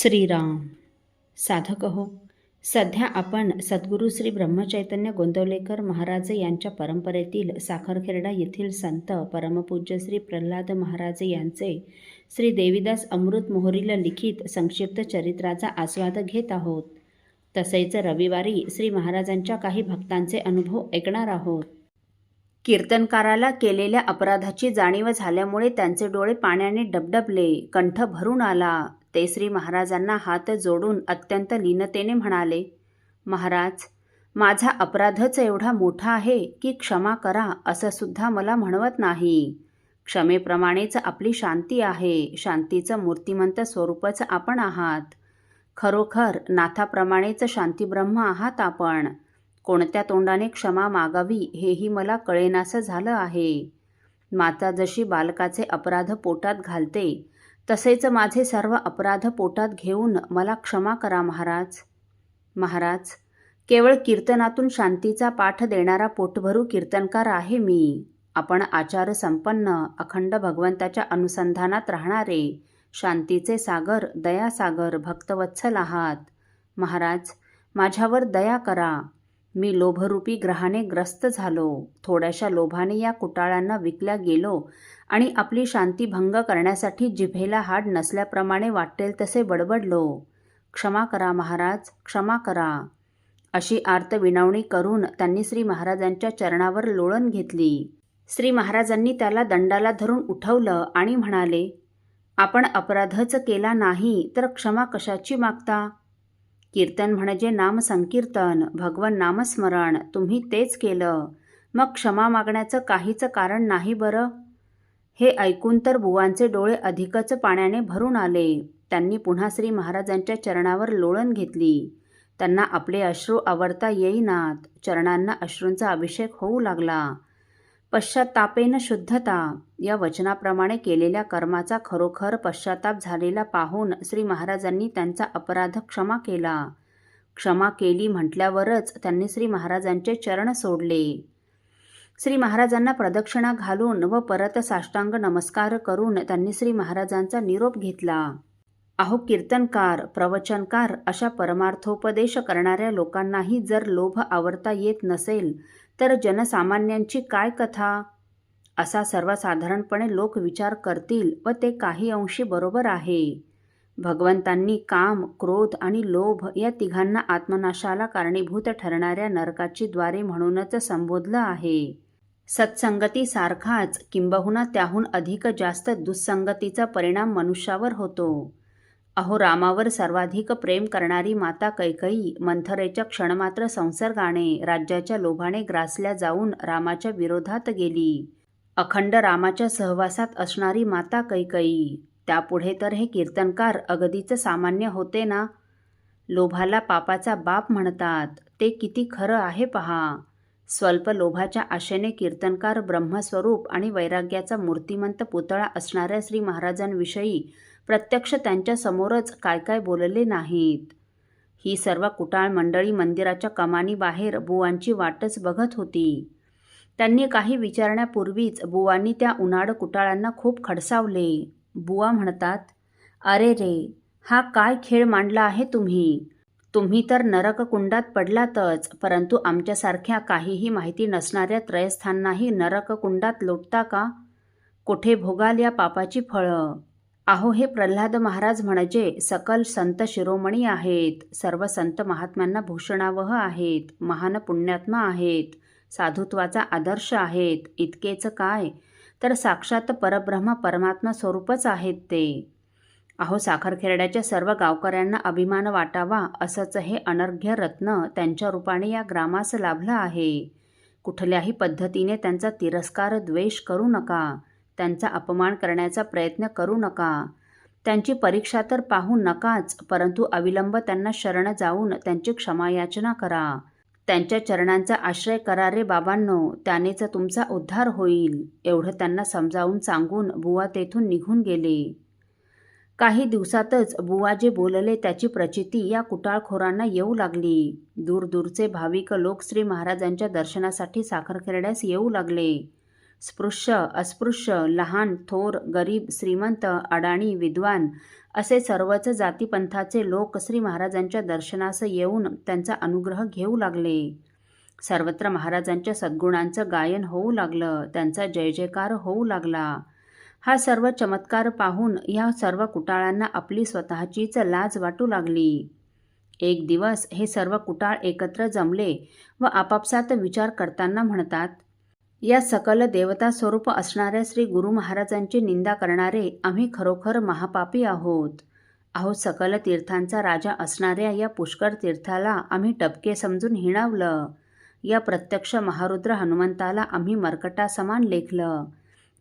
श्रीराम। साधक हो सध्या आपण सद्गुरू श्री ब्रह्मचैतन्य गोंदवलेकर महाराज यांच्या परंपरेतील साखरखेरडा येथील संत परमपूज्य श्री प्रल्हाद महाराज यांचे श्री देवीदास अमृत मोहरीला लिखित संक्षिप्त चरित्राचा आस्वाद घेत आहोत. तसेच रविवारी श्री महाराजांच्या काही भक्तांचे अनुभव ऐकणार आहोत. कीर्तनकाराला केलेल्या अपराधाची जाणीव झाल्यामुळे त्यांचे डोळे पाण्याने डबडबले कंठ भरून आला. ते श्री महाराजांना हात जोडून अत्यंत लीनतेने म्हणाले महाराज माझा अपराधच एवढा मोठा आहे की क्षमा करा असं सुद्धा मला म्हणवत नाही. क्षमेप्रमाणेच आपली शांती आहे शांतीचं मूर्तिमंत स्वरूपच आपण आहात. खरोखर नाथाप्रमाणेच शांतीब्रह्म आहात आपण. कोणत्या तोंडाने क्षमा मागावी हेही मला कळेनासं झालं आहे. माता जशी बालकाचे अपराध पोटात घालते तसेच माझे सर्व अपराध पोटात घेऊन मला क्षमा करा महाराज. महाराज केवळ कीर्तनातून शांतीचा पाठ देणारा पोटभरू कीर्तनकार आहे मी. आपण आचार संपन्न अखंड भगवंताच्या अनुसंधानात राहणारे शांतीचे सागर दयासागर भक्तवत्सल आहात. महाराज माझ्यावर दया करा. मी लोभरूपी ग्रहाने ग्रस्त झालो. थोड्याशा लोभाने या कुटाळांना विकल्या गेलो आणि आपली शांती भंग करण्यासाठी जिभेला हाड नसल्याप्रमाणे वाटेल तसे बडबडलो. क्षमा करा महाराज क्षमा करा. अशी आर्त विनवणी करून त्यांनी श्री महाराजांच्या चरणावर लोळण घेतली. श्री महाराजांनी त्याला दंडाला धरून उठवलं आणि म्हणाले आपण अपराधच केला नाही तर क्षमा कशाची मागता? कीर्तन म्हणजे नामसंकीर्तन भगवन नामस्मरण तुम्ही तेच केलं. मग क्षमा मागण्याचं काहीच कारण नाही बरं हे ऐकून तर बुवांचे डोळे अधिकच पाण्याने भरून आले. त्यांनी पुन्हा श्री महाराजांच्या चरणावर लोळण घेतली. त्यांना आपले अश्रू आवरता येईनात. चरणांना अश्रूंचा अभिषेक होऊ लागला. पश्चातापेन शुद्धता. या वचनाप्रमाणे केलेल्या कर्माचा खरोखर पश्चाताप झालेला पाहून श्री महाराजांनी त्यांचा अपराध क्षमा केला. क्षमा केली म्हटल्यावरच त्यांनी श्री महाराजांचे चरण सोडले. श्री महाराजांना प्रदक्षिणा घालून व परत साष्टांग नमस्कार करून त्यांनी श्री महाराजांचा निरोप घेतला. अहो कीर्तनकार प्रवचनकार अशा परमार्थोपदेश करणाऱ्या लोकांनाही जर लोभ आवरता येत नसेल तर जनसामान्यांची काय कथा? असा सर्वसाधारणपणे लोक विचार करतील व ते काही अंशी बरोबर आहे. भगवंतांनी काम क्रोध आणि लोभ या तिघांना आत्मनाशाला कारणीभूत ठरणाऱ्या नरकाची द्वारे म्हणूनच संबोधलं आहे. सत्संगतीसारखाच किंबहुना त्याहून अधिक जास्त दुस्संगतीचा परिणाम मनुष्यावर होतो. अहो रामावर सर्वाधिक प्रेम करणारी माता कैकई मंथरेच्या क्षणमात्र संसर्गाने राज्याच्या लोभाने ग्रासल्या जाऊन रामाच्या विरोधात गेली. अखंड रामाच्या सहवासात असणारी माता कैकई त्यापुढे तर हे कीर्तनकार अगदीच सामान्य होते ना? लोभाला पापाचा बाप म्हणतात ते किती खरं आहे पहा. स्वल्प लोभाच्या आशेने कीर्तनकार ब्रह्मस्वरूप आणि वैराग्याचा मूर्तिमंत पुतळा असणाऱ्या श्री महाराजांविषयी प्रत्यक्ष त्यांच्यासमोरच काय काय बोलले नाहीत. ही सर्व कुटाळ मंडळी मंदिराच्या कमानीबाहेर बुवांची वाटच बघत होती. त्यांनी काही विचारण्यापूर्वीच बुवांनी त्या उन्हाळ कुटाळांना खूप खडसावले. बुवा म्हणतात अरे रे हा काय खेळ मांडला आहे तुम्ही? तुम्ही तर नरककुंडात पडलातच परंतु आमच्यासारख्या काहीही माहिती नसणाऱ्या त्रयस्थांनाही नरककुंडात लोटता का? कुठे भोगाल या पापाची फळं? अहो हे प्रल्हाद महाराज म्हणजे सकल संत शिरोमणी आहेत सर्व संत महात्म्यांना भूषणावह आहेत महान पुण्यात्मा आहेत साधुत्वाचा आदर्श आहेत इतकेच काय? तर साक्षात परब्रह्म परमात्मा स्वरूपच आहेत ते. अहो साखरखेरड्याच्या सर्व गावकऱ्यांना अभिमान वाटावा असंच हे अनर्घ्य रत्न त्यांच्या रूपाने या ग्रामास लाभलं आहे. कुठल्याही पद्धतीने त्यांचा तिरस्कार द्वेष करू नका. त्यांचा अपमान करण्याचा प्रयत्न करू नका. त्यांची परीक्षा तर पाहू नकाच परंतु अविलंब त्यांना शरण जाऊन त्यांची क्षमायाचना करा. त्यांच्या चरणांचा आश्रय करा रे बाबांनो त्यानेच तुमचा उद्धार होईल एवढं त्यांना समजावून सांगून बुवा तेथून निघून गेले. काही दिवसातच बुवा जे बोलले त्याची प्रचिती या कुटाळखोरांना येऊ लागली. दूरदूरचे भाविक लोक श्री महाराजांच्या दर्शनासाठी साखरखेरड्यास येऊ लागले. स्पृश्य अस्पृश्य लहान थोर गरीब श्रीमंत अडाणी विद्वान असे सर्वच जातीपंथाचे लोक श्री महाराजांच्या दर्शनास येऊन त्यांचा अनुग्रह घेऊ लागले. सर्वत्र महाराजांच्या सद्गुणांचं गायन होऊ लागलं त्यांचा जय जयकार होऊ लागला. हा सर्व चमत्कार पाहून ह्या सर्व कुटाळांना आपली स्वतःचीच लाज वाटू लागली. एक दिवस हे सर्व कुटाळ एकत्र जमले व आपापसात विचार करताना म्हणतात या सकल देवता स्वरूप असणाऱ्या श्री गुरु महाराजांची निंदा करणारे आम्ही खरोखर महापापी आहोत. अहो सकल तीर्थांचा राजा असणाऱ्या या पुष्कर तीर्थाला आम्ही टपके समजून हिणावलं. या प्रत्यक्ष महारुद्र हनुमंताला आम्ही मरकटा समान लेखलं.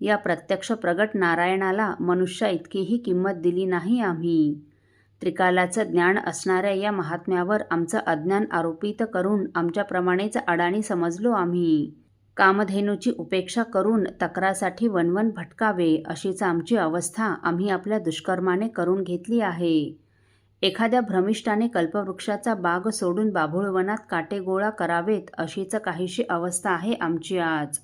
या प्रत्यक्ष प्रगट नारायणाला मनुष्या इतकीही किंमत दिली नाही आम्ही. त्रिकालाचं ज्ञान असणाऱ्या या महात्म्यावर आमचं अज्ञान आरोपित करून आमच्याप्रमाणेच अडाणी समजलो आम्ही. कामधेनूची उपेक्षा करून तक्रासाठी वनवन भटकावे अशीच आमची अवस्था आम्ही आपल्या दुष्कर्माने करून घेतली आहे. एखाद्या भ्रमिष्ठाने कल्पवृक्षाचा बाग सोडून बाभुळवनात काटे गोळा करावेत अशीच काहीशी अवस्था आहे आमची आज.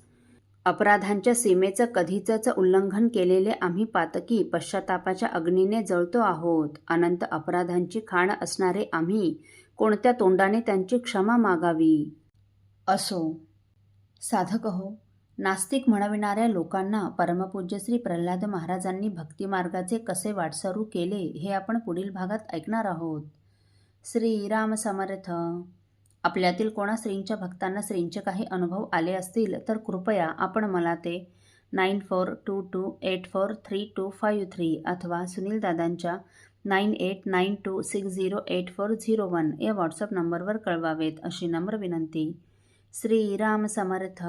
अपराधांच्या सीमेचं कधीचंच उल्लंघन केलेले आम्ही पातकी पश्चातापाच्या अग्नीने जळतो आहोत. अनंत अपराधांची खाण असणारे आम्ही कोणत्या तोंडाने त्यांची क्षमा मागावी? असो. साधक हो नास्तिक म्हणविणाऱ्या लोकांना परमपूज्य श्री प्रल्हाद महाराजांनी भक्तिमार्गाचे कसे वाटसरू केले हे आपण पुढील भागात ऐकणार आहोत. श्रीराम समर्थ. आपल्यातील कोणा श्रींच्या भक्तांना श्रींचे काही अनुभव आले असतील तर कृपया आपण मला ते nine four two two eight four three two five three अथवा सुनील दादांच्या nine eight nine two six zero eight four zero one या व्हॉट्सअप नंबरवर कळवावेत अशी नम्र विनंती. श्रीराम समर्थ